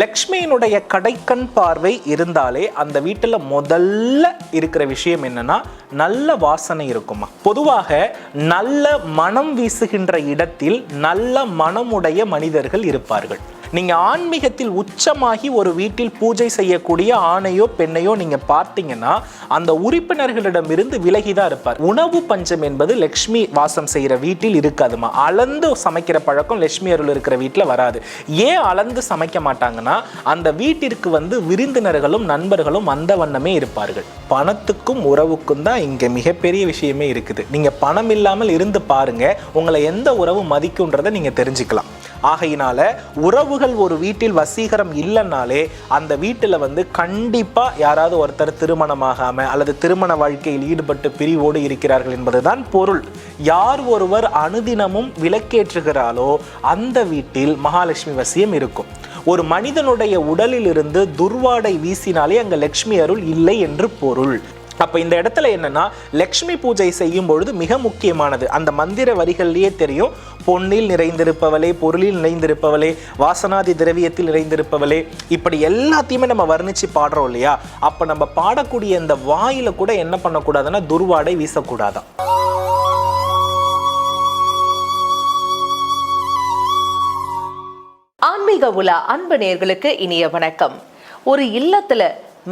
லக்ஷ்மியினுடைய கடைக்கண் பார்வை இருந்தாலே அந்த வீட்டில் முதல்ல இருக்கிற விஷயம் என்னன்னா நல்ல வாசனை இருக்குமா? பொதுவாக நல்ல மனம் வீசுகின்ற இடத்தில் நல்ல மனமுடைய மனிதர்கள் இருப்பார்கள். நீங்கள் ஆன்மீகத்தில் உச்சமாகி ஒரு வீட்டில் பூஜை செய்யக்கூடிய ஆணையோ பெண்ணையோ நீங்கள் பார்த்தீங்கன்னா அந்த உறுப்பினர்களிடமிருந்து விலகிதான் இருப்பார். உணவு பஞ்சம் என்பது லக்ஷ்மி வாசம் செய்கிற வீட்டில் இருக்காதுமா? அளந்து சமைக்கிற பழக்கம் லக்ஷ்மி அருள் இருக்கிற வீட்டில் வராது. ஏன் அளந்து சமைக்க மாட்டாங்கன்னா அந்த வீட்டிற்கு வந்து விருந்தினர்களும் நண்பர்களும் அந்த வண்ணமே இருப்பார்கள். பணத்துக்கும் உறவுக்கும் தான் இங்கே மிகப்பெரிய விஷயமே இருக்குது. நீங்கள் பணம் இல்லாமல் இருந்து பாருங்கள் உங்களை எந்த உறவு மதிக்குன்றதை நீங்கள் தெரிஞ்சுக்கலாம். ஆகையினால உறவுகள் ஒரு வீட்டில் வசீகரம் இல்லைன்னாலே அந்த வீட்டில் வந்து கண்டிப்பாக யாராவது ஒருத்தர் திருமணமாகாம அல்லது திருமண வாழ்க்கையில் ஈடுபட்டு பிரிவோடு இருக்கிறார்கள் என்பதுதான் பொருள். யார் ஒருவர் அனுதினமும் விளக்கேற்றுகிறாளோ அந்த வீட்டில் மகாலட்சுமி வசியம் இருக்கும். ஒரு மனிதனுடைய உடலில் இருந்து துர்வாடை வீசினாலே அங்கே லக்ஷ்மி அருள் இல்லை என்று பொருள். அப்போ இந்த இடத்துல என்னன்னா லக்ஷ்மி பூஜை செய்யும் பொழுது மிக முக்கியமானது. அந்த மந்திர வரிகள்லேயே தெரியும் பொன்னில் நிறைந்திருப்பவளே பொருளில் நிறைந்திருப்பவளே வாசனாதி திரவியத்தில் நிறைந்திருப்பவளே இப்படி எல்லாத்தையுமே நம்ம வர்ணிச்சு பாடுறோம் இல்லையா? அப்போ நம்ம பாடக்கூடிய இந்த வாயில கூட என்ன பண்ணக்கூடாதுன்னா துர்வாடை வீசக்கூடாதான். ஆன்மீக உலா அன்பு நேர்களுக்கு இனிய வணக்கம். ஒரு இல்லத்துல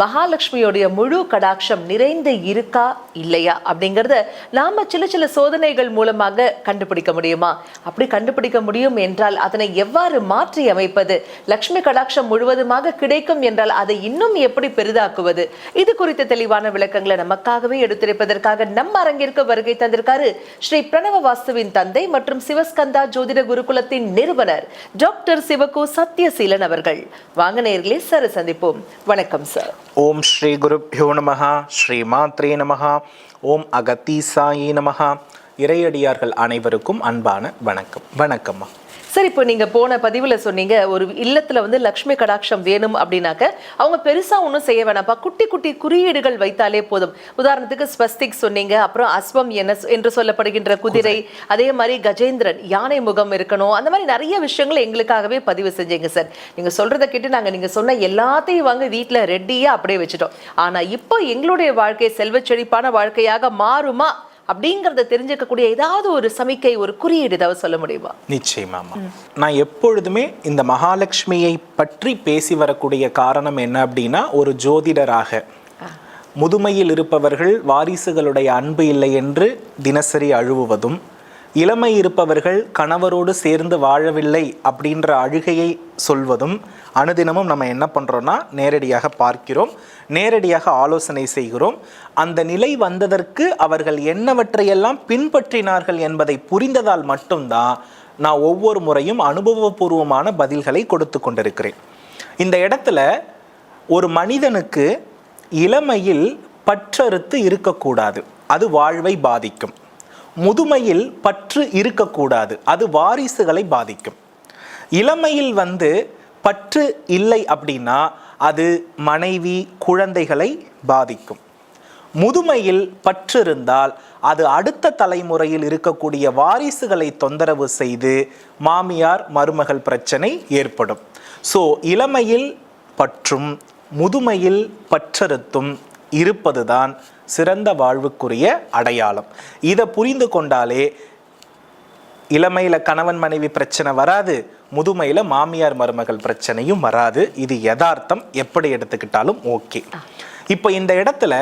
மகாலட்சுமியோடைய முழு கடாட்சம் நிறைந்து இருக்கா இல்லையா அப்படிங்கிறத நாம் சில சில சோதனைகள் மூலமாக கண்டுபிடிக்க முடியுமா? அப்படி கண்டுபிடிக்க முடியும் என்றால் அதனை எவ்வாறு மாற்றி அமைப்பது? லக்ஷ்மி கடாட்சம் முழுவதுமாக கிடைக்கும் என்றால் அதை இன்னும் எப்படி பெரிதாக்குவது? இது குறித்த தெளிவான விளக்கங்களை நமக்காகவே எடுத்துரைப்பதற்காக நம்ம அரங்கிற்கு வருகை தந்திருக்காரு ஸ்ரீ பிரணவ வாஸ்துவின் தந்தை மற்றும் சிவஸ்கந்தா ஜோதிட குருகுலத்தின் நிறுவனர் டாக்டர் சிவகு சத்யசீலன் அவர்கள். வாங்க நேர்களே சார் சந்திப்போம். வணக்கம் சார். ஓம் ஸ்ரீ குருப்பியோ நம ஸ்ரீ மாத்ரே நம ஓம் அகத்தீசாயி நமஹ. இறையடியார்கள் அனைவருக்கும் அன்பான வணக்கம். வணக்கம்மா. சார் இப்போ நீங்க போன பதிவுல சொன்னீங்க ஒரு இல்லத்துல வந்து லக்ஷ்மி கடாட்சம் வேணும் அப்படின்னாக்க அவங்க பெருசா ஒன்றும் செய்ய வேணாம்ப்பா. குட்டி குட்டி குறியீடுகள் வைத்தாலே போதும். உதாரணத்துக்கு ஸ்வஸ்திக் சொன்னீங்க அப்புறம் அஸ்வம் என்ன என்று சொல்லப்படுகின்ற குதிரை அதே மாதிரி கஜேந்திரன் யானை முகம் இருக்கணும். அந்த மாதிரி நிறைய விஷயங்கள் எங்களுக்காகவே பதிவு செஞ்சீங்க சார். நீங்க சொல்றதை கேட்டு நாங்க நீங்க சொன்ன எல்லாத்தையும் வாங்க வீட்ல ரெடியா அப்படியே வச்சுட்டோம். ஆனா இப்போ எங்களுடைய வாழ்க்கை செல்வச் செழிப்பான வாழ்க்கையாக மாறுமா? அப்படிங்கறத தெரிஞ்சுக்கக்கூடிய ஏதாவது ஒரு சமிக்கை ஒரு குறியீடு ஏதாவது சொல்ல முடியுமா? நிச்சயமாமா நான் எப்பொழுதுமே இந்த மகாலட்சுமியை பற்றி பேசி வரக்கூடிய காரணம் என்ன அப்படின்னா ஒரு ஜோதிடராக. முதுமையில் இருப்பவர்கள் வாரிசுகளுடைய அன்பு இல்லை என்று தினசரி அழுவுவதும் இளமை இருப்பவர்கள் கணவரோடு சேர்ந்து வாழவில்லை அப்படின்ற அழுகையை சொல்வதும் அனுதினமும் நம்ம என்ன பண்ணுறோன்னா நேரடியாக பார்க்கிறோம் நேரடியாக ஆலோசனை செய்கிறோம். அந்த நிலை வந்ததற்கு அவர்கள் என்னவற்றையெல்லாம் பின்பற்றினார்கள் என்பதை புரிந்ததால் மட்டும்தான் நான் ஒவ்வொரு முறையும் அனுபவபூர்வமான பதில்களை கொடுத்து கொண்டிருக்கிறேன். இந்த இடத்துல ஒரு மனிதனுக்கு இளமையில் பற்றறுத்து இருக்கக்கூடாது. அது வாழ்வை பாதிக்கும். முதுமையில் பற்று இருக்கக்கூடாது. அது வாரிசுகளை பாதிக்கும். இளமையில் வந்து பற்று இல்லை அப்படின்னா அது மனைவி குழந்தைகளை பாதிக்கும். முதுமையில் பற்று இருந்தால் அது அடுத்த தலைமுறையில் இருக்கக்கூடிய வாரிசுகளை தொந்தரவு செய்து மாமியார் மருமகள் பிரச்சனை ஏற்படும். ஸோ இளமையில் பற்றும் முதுமையில் பற்றறுத்தும் இருப்பதுதான் சிறந்த வாழ்வுக்குரிய அடையாளம். இதை புரிந்து கொண்டாலே இளமையில கணவன் மனைவி பிரச்சனை வராது முதுமையில மாமியார் மருமகள் பிரச்சனையும் வராது. இது யதார்த்தம். எப்படி எடுத்துக்கிட்டாலும் ஓகே. இப்போ இந்த இடத்துல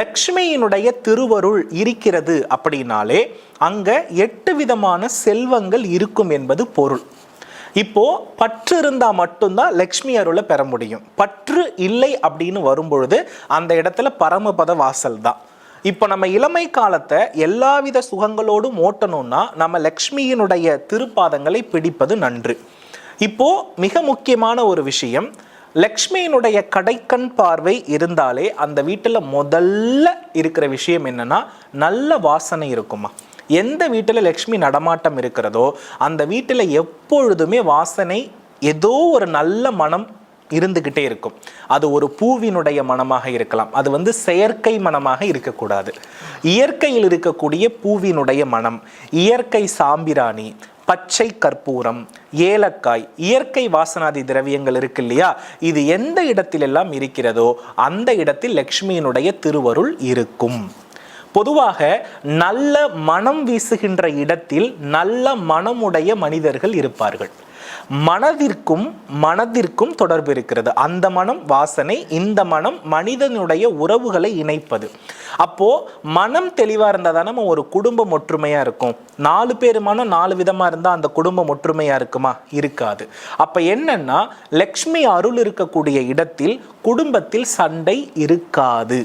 லக்ஷ்மியினுடைய திருவருள் இருக்கிறது அப்படின்னாலே அங்க எட்டு விதமான செல்வங்கள் இருக்கும் என்பது பொருள். இப்போ பற்று இருந்தா மட்டும்தான் லக்ஷ்மி அருளை பெற முடியும். பற்று இல்லை அப்படின்னு வரும்பொழுது அந்த இடத்துல பரமபத வாசல் தான். இப்போ நம்ம இளமை காலத்தை எல்லாவித சுகங்களோடும் ஓட்டணும்னா நம்ம லக்ஷ்மியினுடைய திருப்பாதங்களை பிடிப்பது நன்று. இப்போ மிக முக்கியமான ஒரு விஷயம் லக்ஷ்மியினுடைய கடைக்கண் பார்வை இருந்தாலே அந்த வீட்டில் முதல்ல இருக்கிற விஷயம் என்னன்னா நல்ல வாசனை இருக்குமா. எந்த வீட்டில் லக்ஷ்மி நடமாட்டம் இருக்கிறதோ அந்த வீட்டில் எப்பொழுதுமே வாசனை ஏதோ ஒரு நல்ல மனம் இருந்துக்கிட்டே இருக்கும். அது ஒரு பூவினுடைய மனமாக இருக்கலாம். அது வந்து செயற்கை மனமாக இருக்கக்கூடாது. இயற்கையில் இருக்கக்கூடிய பூவினுடைய மனம் இயற்கை சாம்பிராணி பச்சை கற்பூரம் ஏலக்காய் இயற்கை வாசனாதி திரவியங்கள் இருக்கு இல்லையா? இது எந்த இடத்திலெல்லாம் இருக்கிறதோ அந்த இடத்தில் லக்ஷ்மியினுடைய திருவருள் இருக்கும். பொதுவாக நல்ல மனம் வீசுகின்ற இடத்தில் நல்ல மனமுடைய மனிதர்கள் இருப்பார்கள். மனதிற்கும் மனதிற்கும் தொடர்பு இருக்கிறது. அந்த மனம் வாசனை இந்த மனம் மனிதனுடைய உறவுகளை இணைப்பது. அப்போ மனம் தெளிவா இருந்தா தான் நம்ம ஒரு குடும்பம் ஒற்றுமையா இருக்கும். நாலு பேர் மனம் நாலு விதமா இருந்தா அந்த குடும்பம் ஒற்றுமையா இருக்குமா? இருக்காது. அப்ப என்னன்னா லக்ஷ்மி அருள் இருக்கக்கூடிய இடத்தில் குடும்பத்தில் சண்டை இருக்காது.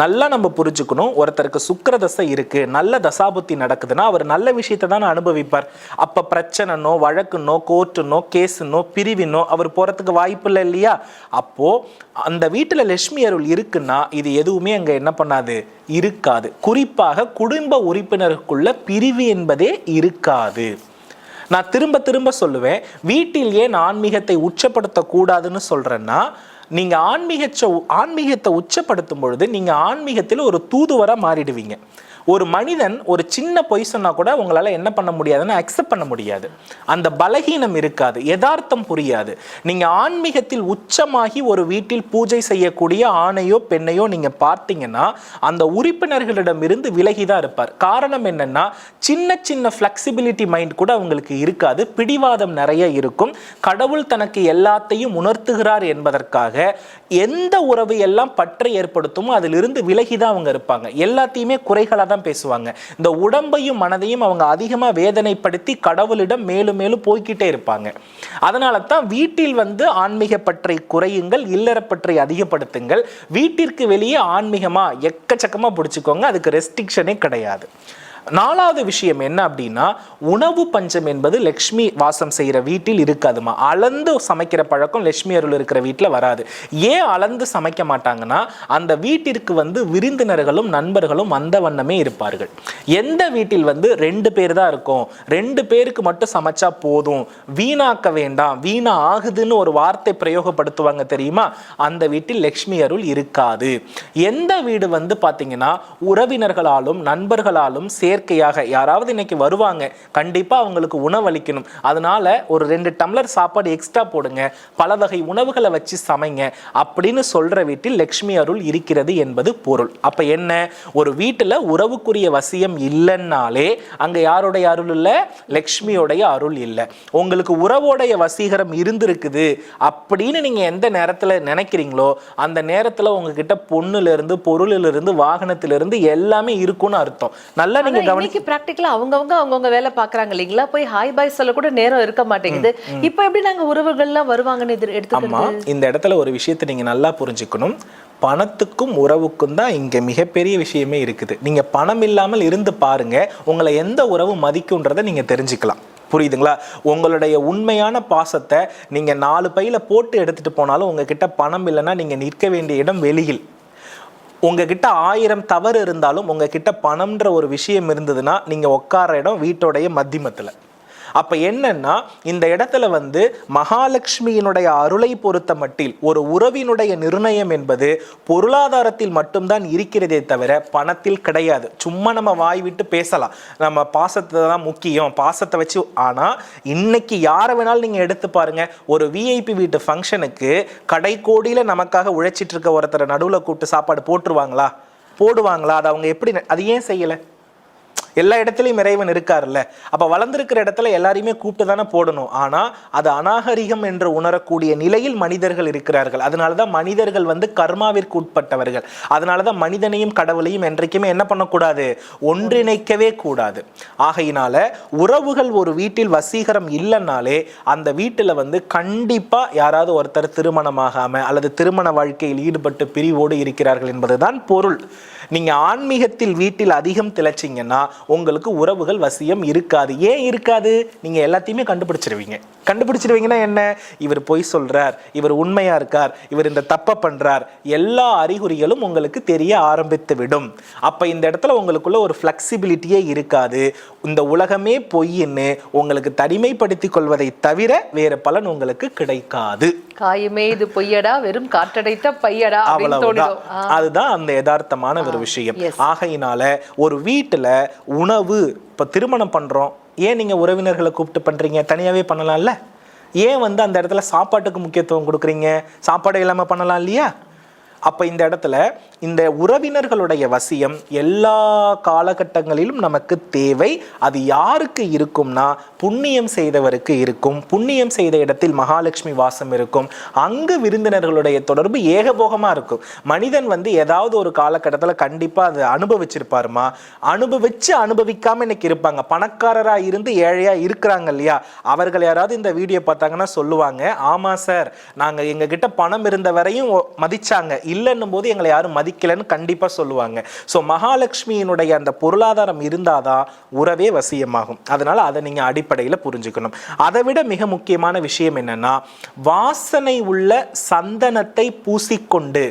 நல்லா நம்ம புரிஞ்சுக்கணும். ஒருத்தருக்கு சுக்கர தசை இருக்கு நல்ல தசாபுத்தி நடக்குதுன்னா அவர் நல்ல விஷயத்தை தான் அனுபவிப்பார். அப்ப பிரச்சனைனோ வழக்குனோ கோர்ட்டுனோ கேஸுனோ பிரிவினோ அவர் போறதுக்கு வாய்ப்பு இல்லை இல்லையா? அப்போ அந்த வீட்டுல லட்சுமி அருள் இருக்குன்னா இது எதுவுமே அங்க என்ன பண்ணாது? இருக்காது. குறிப்பாக குடும்ப உறுப்பினருக்குள்ள பிரிவு என்பதே இருக்காது. நான் திரும்ப திரும்ப சொல்லுவேன் வீட்டில் ஏன் ஆன்மீகத்தை உச்சப்படுத்தக்கூடாதுன்னு சொல்றேன்னா நீங்க ஆன்மீக ஆன்மீகத்தை உச்சப்படுத்தும் பொழுது நீங்க ஆன்மீகத்தில் ஒரு தூதுவரா மாறிடுவீங்க. ஒரு மனிதன் ஒரு சின்ன பொய் சொன்னால் கூட உங்களால் என்ன பண்ண முடியாதுன்னு அக்செப்ட் பண்ண முடியாது. அந்த பலகீனம் இருக்காது யதார்த்தம் புரியாது. நீங்கள் ஆன்மீகத்தில் உச்சமாகி ஒரு வீட்டில் பூஜை செய்யக்கூடிய ஆணையோ பெண்ணையோ நீங்கள் பார்த்தீங்கன்னா அந்த உறுப்பினர்களிடமிருந்து விலகி தான் இருப்பார். காரணம் என்னென்னா சின்ன சின்ன ஃப்ளெக்சிபிலிட்டி மைண்ட் கூட அவங்களுக்கு இருக்காது. பிடிவாதம் நிறைய இருக்கும். கடவுள் தனக்கு எல்லாத்தையும் உணர்த்துகிறார் என்பதற்காக எந்த உறவு எல்லாம் பற்றை ஏற்படுத்துமோ அதிலிருந்து விலகி தான் அவங்க இருப்பாங்க. எல்லாத்தையுமே குறைகளாக தான் பேசுவாங்க. இந்த உடம்பையும் மனதையும் அவங்க அதிகமாக வேதனைப்படுத்தி கடவுளிடம் மேலும் மேலும் போய்க்கிட்டே இருப்பாங்க. அதனால தான் வீட்டில் வந்து ஆன்மீக பற்றை குறையுங்கள் இல்லற பற்றை அதிகப்படுத்துங்கள். வீட்டிற்கு வெளியே ஆன்மீகமா எக்கச்சக்கமா பிடிச்சிக்கோங்க. அதுக்கு ரெஸ்ட்ரிக்ஷனே கிடையாது. நாலாவது விஷயம் என்ன அப்படின்னா உணவு பஞ்சம் என்பது லக்ஷ்மி வாசம் செய்கிற வீட்டில் இருக்காதுமா. அளந்து சமைக்கிற பழக்கம் லக்ஷ்மி அருள் இருக்கிற வீட்டில் வராது. ஏன் அளந்து சமைக்க மாட்டாங்கன்னா அந்த வீட்டிற்கு வந்து விருந்தினர்களும் நண்பர்களும் அந்த வண்ணமே இருப்பார்கள். எந்த வீட்டில் வந்து ரெண்டு பேர் தான் இருக்கும் ரெண்டு பேருக்கு மட்டும் சமைச்சா போதும் வீணாக்க வேண்டாம் வீணா ஆகுதுன்னு ஒரு வார்த்தை பிரயோகப்படுத்துவாங்க தெரியுமா? அந்த வீட்டில் லக்ஷ்மி அருள் இருக்காது. எந்த வீடு வந்து பார்த்தீங்கன்னா உறவினர்களாலும் நண்பர்களாலும் செயற்கையாக யாராவது இன்னைக்கு வருவாங்க கண்டிப்பா அவங்களுக்கு உணவளிக்கணும். அதனால ஒரு ரெண்டு டம்ளர் சாப்பாடு எக்ஸ்ட்ரா போடுங்க பல வகை உணவுகளை வச்சு சமைங்க அப்படின்னு சொல்ற வீட்டில் லக்ஷ்மி அருள் இருக்கிறது என்பது பொருள். அப்ப என்ன? ஒரு வீட்டுல உறவுக்குரிய வசியம் இல்லைன்னாலே அங்க யாருடைய அருள் இல்ல? லக்ஷ்மியோடைய அருள் இல்லை. உங்களுக்கு உறவோடைய வசீகரம் இருந்திருக்குது அப்படின்னு நீங்க எந்த நேரத்துல நினைக்கிறீங்களோ அந்த நேரத்துல உங்ககிட்ட பொண்ணுல இருந்து பொருளிலிருந்து இருந்து வாகனத்திலிருந்து எல்லாமே இருக்கும்னு அர்த்தம். நல்லா நீங்க இன்னைக்கு பிராக்டிக்கலா அவங்கவங்க அவங்கவங்க வேலை பாக்குறாங்க இல்லைங்களா? போய் ஹாய் பாய் சொல்ல கூட நேரம் இருக்க மாட்டேங்குது. இப்போ எப்படி நாங்க உறவுகள்லாம் வருவாங்கன்னு அம்மா எடுத்துக்கிறது? இந்த இடத்துல ஒரு விஷயத்தை நீங்க நல்லா புரிஞ்சுக்கணும். பணத்துக்கும் உறவுக்கும் தான் இங்க மிகப்பெரிய விஷயமே இருக்குது. நீங்க பணம் இல்லாமல் இருந்து பாருங்க உங்களை எந்த உறவு மதிக்கும்ன்றதை நீங்க தெரிஞ்சுக்கலாம். புரியுதுங்களா? உங்களுடைய உண்மையான பாசத்தை நீங்க நாலு பையில போட்டு எடுத்துட்டு போனாலும் உங்ககிட்ட பணம் இல்லைன்னா நீங்க நிற்க வேண்டிய இடம் வெளியில். உங்ககிட்ட ஆயிரம் தவறு இருந்தாலும் உங்ககிட்ட பணம்ன்ற ஒரு விஷயம் இருந்ததுன்னா நீங்கள் உட்கார இடம் வீட்டோடைய மத்தியமத்தில் அப்போ என்னன்னா இந்த இடத்துல வந்து மகாலட்சுமியினுடைய அருளை பொறுத்த மட்டில் ஒரு உறவினுடைய நிர்ணயம் என்பது பொருளாதாரத்தில் மட்டும்தான் இருக்கிறதே தவிர பணத்தில் கிடையாது. சும்மா நம்ம வாய் விட்டு பேசலாம். நம்ம பாசத்தை தான் முக்கியம். பாசத்தை வச்சு ஆனால் இன்னைக்கு யாரை வேணாலும் நீங்கள் எடுத்து பாருங்க. ஒரு விஐபி வீட்டு ஃபங்க்ஷனுக்கு கடைக்கோடியில் நமக்காக உழைச்சிட்டு இருக்க ஒருத்தரை நடுவில் கூப்பிட்டு சாப்பாடு போட்டுருவாங்களா? போடுவாங்களா? அது அவங்க எப்படி அது ஏன் செய்யலை? எல்லா இடத்துலையும் இறைவன் இருக்காருல்ல. அப்ப வளர்ந்துருக்கிற இடத்துல எல்லாரையுமே கூப்பிட்டு தானே போடணும். ஆனா அது அநாகரிகம் என்று உணரக்கூடிய நிலையில் மனிதர்கள் இருக்கிறார்கள். அதனாலதான் மனிதர்கள் வந்து கர்மாவிற்கு உட்பட்டவர்கள். அதனாலதான் மனிதனையும் கடவுளையும் என்றைக்குமே என்ன பண்ணக்கூடாது? ஒன்றிணைக்கவே கூடாது. ஆகையினால உறவுகள் ஒரு வீட்டில் வசீகரம் இல்லைன்னாலே அந்த வீட்டுல வந்து கண்டிப்பா யாராவது ஒருத்தர் திருமணமாகாம அல்லது திருமண வாழ்க்கையில் ஈடுபட்டு பிரிவோடு இருக்கிறார்கள் என்பதுதான் பொருள். நீங்க ஆன்மீகத்தில் வீட்டில் அதிகம் திளைச்சிங்கன்னா உங்களுக்கு உறவுகள் வசியம் இருக்காது. ஏன் இருக்காது? நீங்க எல்லாத்தையுமே கண்டுபிடிச்சிருவீங்க. கண்டுபிடிச்சிருவீங்கன்னா என்ன? இவர் பொய் சொல்றார் இவர் உண்மையா இருக்கார் இவர் இந்த தப்பை பண்றார். எல்லா அறிகுறிகளும் உங்களுக்கு தெரிய ஆரம்பித்து விடும். அப்ப இந்த இடத்துல உங்களுக்குள்ள ஒரு ஃப்ளெக்சிபிலிட்டியே இருக்காது. இந்த உலகமே பொய்ன்னு உங்களுக்கு தனிமைப்படுத்திக் கொள்வதை தவிர வேற பலன் உங்களுக்கு கிடைக்காது. காயமே இது பொய்யடா வெறும் காற்றடைத்த பையடா அவ்வளவுதான். அதுதான் அந்த யதார்த்தமான ஒரு விஷயம். ஆகையினால ஒரு வீட்டுல உணவு இப்ப திருமணம் பண்றோம். ஏன் நீங்க உறவினர்களை கூப்பிட்டு பண்றீங்க? தனியாவே பண்ணலாம்ல? ஏன் வந்து அந்த இடத்துல சாப்பாட்டுக்கு முக்கியத்துவம் கொடுக்குறீங்க? சாப்பாடு இல்லாம பண்ணலாம் இல்லையா? அப்போ இந்த இடத்துல இந்த உறவினர்களுடைய வசியம் எல்லா காலகட்டங்களிலும் நமக்கு தேவை. அது யாருக்கு இருக்கும்னா புண்ணியம் செய்தவருக்கு இருக்கும். புண்ணியம் செய்த இடத்தில் மகாலட்சுமி வாசம் இருக்கும். அங்கு விருந்தினர்களுடைய தொடர்பு ஏகபோகமாக இருக்கும். மனிதன் வந்து ஏதாவது ஒரு காலகட்டத்தில் கண்டிப்பாக அதை அனுபவிச்சிருப்பாருமா? அனுபவிச்சு அனுபவிக்காமல் இன்னைக்கு இருப்பாங்க. பணக்காரராக இருந்து ஏழையாக இருக்கிறாங்க இல்லையா? அவர்கள் யாராவது இந்த வீடியோ பார்த்தாங்கன்னா சொல்லுவாங்க ஆமாம் சார் நாங்கள் எங்ககிட்ட பணம் இருந்த வரையும் மதிச்சாங்க. இல்லைன்னும் போது எங்களை யாரும் மதிக்கலைன்னு கண்டிப்பாக சொல்லுவாங்க. ஸோ மகாலட்சுமியினுடைய அந்த பொருளாதாரம் இருந்தாதான் உறவே வசியமாகும். அதனால அதை நீங்கள் அடிப்படையில் புரிஞ்சுக்கணும். அதை விட மிக முக்கியமான விஷயம் என்னன்னா வாசனை உள்ள சந்தனத்தை பூசிக்கொண்டு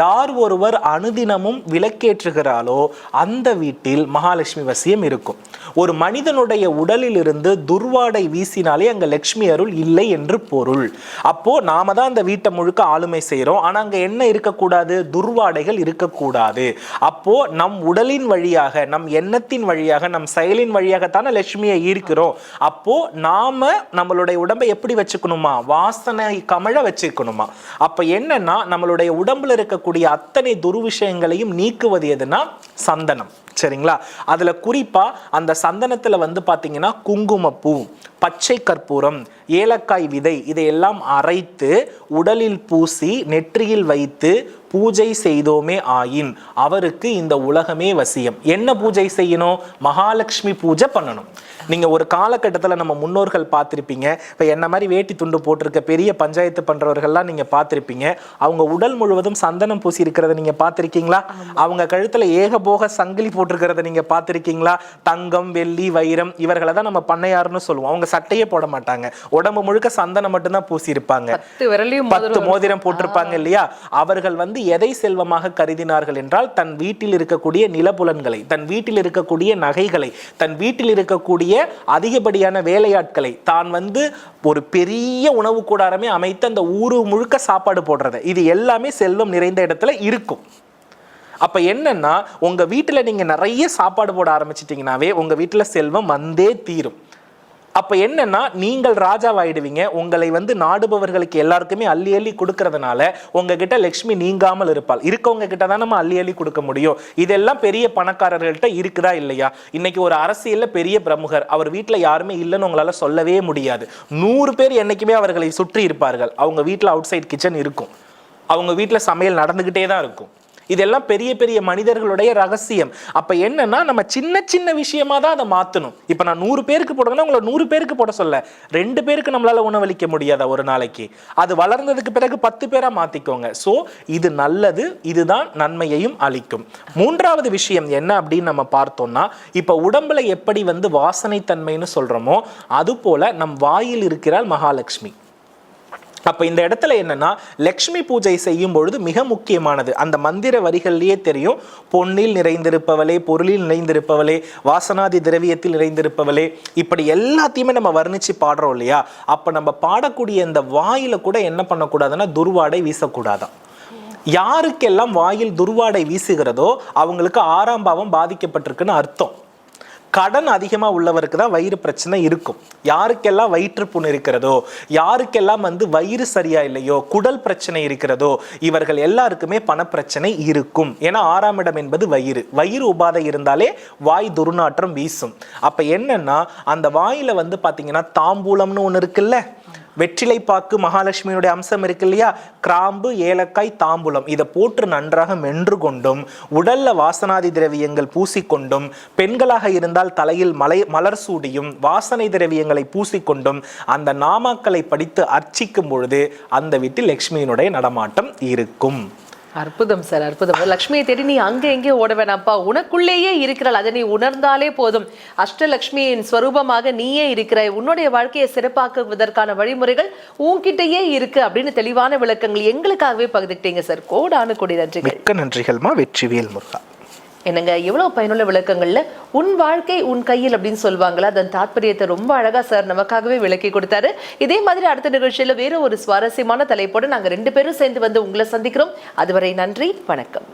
யார் ஒருவர் அனுதினமும் விளக்கேற்றுகிறாளோ அந்த வீட்டில் மகாலட்சுமி வசியம் இருக்கும். ஒரு மனிதனுடைய உடலில் இருந்து துர்வாடை வீசினாலே அங்கே லட்சுமி அருள் இல்லை என்று பொருள். அப்போ நாம தான் அந்த வீட்டை முழுக்க ஆளுமை செய்கிறோம் ஆனால் அங்கே என்ன இருக்கக்கூடிய இருக்கக்கூடாது துர்வாடைகள் இருக்கக்கூடாது. அப்போ நம் உடலின் வழியாக நம் எண்ணத்தின் வழியாக நம் செயலின் வழியாகத்தானே லட்சுமியை ஈர்க்கிறோம். அப்போ நாம நம்மளுடைய உடம்பை எப்படி வச்சுக்கணுமா? வாசனை கமழ வச்சுக்கணுமா? அப்ப என்னன்னா நம்மளுடைய உடம்புல இருக்கக்கூடிய அத்தனை துர்விஷயங்களையும் நீக்குவது எதுனா சந்தனம். சரிங்களா? அதில் குறிப்பாக அந்த சந்தனத்தில் வந்து பார்த்தீங்கன்னா குங்குமப்பூ பச்சை கற்பூரம் ஏலக்காய் விதை இதையெல்லாம் அரைத்து உடலில் பூசி நெற்றியில் வைத்து பூஜை செய்தோமே ஆயின் அவருக்கு இந்த உலகமே வசியம். என்ன பூஜை செய்யணும்? மகாலட்சுமி பூஜை பண்ணணும். நீங்க ஒரு காலகட்டத்துல நம்ம முன்னோர்கள் பார்த்திருப்பீங்க. இப்ப என்ன மாதிரி வேட்டி துண்டு போட்டிருக்க பெரிய பஞ்சாயத்து பண்றவர்கள்லாம் நீங்க பார்த்திருப்பீங்க. அவங்க உடல் முழுவதும் சந்தனம் பூசி இருக்கிறத நீங்க பார்த்திருக்கீங்களா? அவங்க கழுத்துல ஏகபோக சங்கிலி போட்டிருக்கிறத நீங்க பார்த்திருக்கீங்களா? தங்கம் வெள்ளி வைரம் இவர்களை தான் நம்ம பண்ணையாருன்னு சொல்லுவோம். அவங்க சட்டையே போட மாட்டாங்க. உடம்பு முழுக்க சந்தனம் மட்டும்தான் பூசி இருப்பாங்க பத்து விரலையும் பத்து மோதிரம் போட்டிருப்பாங்க இல்லையா? அவர்கள் வந்து எதை செல்வமாக கருதினார்கள் என்றால் தன் வீட்டில் இருக்கக்கூடிய நிலப்புலன்களை தன் வீட்டில் இருக்கக்கூடிய நகைகளை தன் வீட்டில் இருக்கக்கூடிய அதிகப்படியான வேலையாட்களை தான் வந்து ஒரு பெரிய உணவு கூடாரமே அமைத்து அந்த ஊரு முழுக்க சாப்பாடு போடுறது. இது எல்லாமே செல்வம் நிறைந்த இடத்துல இருக்கும். அப்ப என்னன்னா உங்க வீட்டுல நீங்க நிறைய சாப்பாடு போட ஆரம்பிச்சிட்டிங்கனாவே உங்க வீட்டுல செல்வம் வந்தே தீரும். அப்ப என்னன்னா நீங்கள் ராஜாவாயிடுவீங்க. உங்களை வந்து நாடுபவர்களுக்கு எல்லாருக்குமே அள்ளி அள்ளி கொடுக்கறதுனால உங்ககிட்ட லக்ஷ்மி நீங்காமல் இருப்பாள். இருக்கவங்க கிட்ட தான் நம்ம அள்ளி அள்ளி கொடுக்க முடியும். இதெல்லாம் பெரிய பணக்காரர்கள்ட்ட இருக்குதா இல்லையா? இன்னைக்கு ஒரு அரசியல்ல பெரிய பிரமுகர். அவர் வீட்டுல யாருமே இல்லைன்னு உங்களால சொல்லவே முடியாது. நூறு பேர் என்னைக்குமே அவர்களை சுற்றி இருப்பார்கள். அவங்க வீட்டுல அவுட் சைட் கிச்சன் இருக்கும். அவங்க வீட்டுல சமையல் நடந்துகிட்டே தான் இருக்கும். இதெல்லாம் பெரிய பெரிய மனிதர்களுடைய ரகசியம். அப்ப என்னன்னா நம்ம சின்ன சின்ன விஷயமா தான் அதை மாத்தணும். இப்ப நான் நூறு பேருக்கு போடுங்கன்னா உங்களை நூறு பேருக்கு போட சொல்ல. ரெண்டு பேருக்கு நம்மளால உணவளிக்க முடியாத ஒரு நாளைக்கு? அது வளர்ந்ததுக்கு பிறகு பத்து பேரா மாத்திக்கோங்க. சோ இது நல்லது இதுதான் நன்மையையும் அளிக்கும். மூன்றாவது விஷயம் என்ன அப்படின்னு நம்ம பார்த்தோம்னா இப்ப உடம்புல எப்படி வந்து வாசனை தன்மைன்னு சொல்றோமோ அது போல நம் வாயில் இருக்கிறாள் மகாலட்சுமி. அப்போ இந்த இடத்துல என்னன்னா லக்ஷ்மி பூஜை செய்யும் பொழுது மிக முக்கியமானது. அந்த மந்திர வரிகள்லேயே தெரியும் பொன்னில் நிறைந்திருப்பவளே பொருளில் நிறைந்திருப்பவளே வாசனாதி திரவியத்தில் நிறைந்திருப்பவளே இப்படி எல்லாத்தையுமே நம்ம வர்ணிச்சு பாடுறோம் இல்லையா? அப்போ நம்ம பாடக்கூடிய இந்த வாயில கூட என்ன பண்ணக்கூடாதுன்னா துர்வாடை வீசக்கூடாதான். யாருக்கெல்லாம் வாயில் துர்வாடை வீசுகிறதோ அவங்களுக்கு ஆறாம் பாவம் பாதிக்கப்பட்டிருக்குன்னு அர்த்தம். கடன் அதிகமா உள்ளவருக்கு தான் வயிறு பிரச்சனை இருக்கும். யாருக்கெல்லாம் வயிற்றுப்புண் இருக்கிறதோ யாருக்கெல்லாம் வந்து வயிறு சரியா இல்லையோ குடல் பிரச்சனை இருக்கிறதோ இவர்கள் எல்லாருக்குமே பணப்பிரச்சனை இருக்கும். ஏன்னா ஆறாம் இடம் என்பது வயிறு. வயிறு உபாதை இருந்தாலே வாய் துர்நாற்றம் வீசும். அப்ப என்னன்னா அந்த வாயில வந்து பாத்தீங்கன்னா தாம்பூலம்னு ஒன்று இருக்குல்ல? வெற்றிலை பாக்கு மகாலட்சுமியுடைய அம்சம் இருக்கு இல்லையா? கிராம்பு ஏலக்காய் தாம்பூலம். இதை போட்டு நன்றாக மென்று கொண்டும் உடல்ல வாசனாதி திரவியங்கள் பூசிக்கொண்டும் பெண்களாக இருந்தால் தலையில் மலை மலர் சூடியும் வாசனை திரவியங்களை பூசிக்கொண்டும் அந்த நாமாக்களை படித்து அர்ச்சிக்கும் பொழுது அந்த வீட்டில் லக்ஷ்மியினுடைய நடமாட்டம் இருக்கும். அற்புதம் சார் அற்புதம். லக்ஷ்மியை தேடி நீ அங்கே எங்கே ஓட வேணாம்ப்பா. உனக்குள்ளேயே இருக்கிறாள். அதை நீ உணர்ந்தாலே போதும். அஷ்டலக்ஷ்மியின் ஸ்வரூபமாக நீயே இருக்கிறாய். உன்னுடைய வாழ்க்கையை சிறப்பாக்குவதற்கான வழிமுறைகள் உன்கிட்டயே இருக்கு அப்படின்னு தெளிவான விளக்கங்கள் எங்களுக்காகவே பகிர்ந்துக்கிட்டீங்க சார் கோடானு கொடி நன்றிகள். மிக்க நன்றிகள்மா வெற்றிவேல் முருகா. என்னங்க எவ்வளவு பயனுள்ள விளக்கங்கள்ல? உன் வாழ்க்கை உன் கையில் அப்படின்னு சொல்லுவாங்களா அதன் தாற்பயத்தை ரொம்ப அழகா சார் நமக்காகவே விளக்கி கொடுத்தாரு. இதே மாதிரி அடுத்த நிகழ்ச்சியில வேற ஒரு சுவாரஸ்யமான தலைப்போடு நாங்க ரெண்டு பேரும் சேர்ந்து வந்து உங்களை சந்திக்கிறோம். அதுவரை நன்றி வணக்கம்.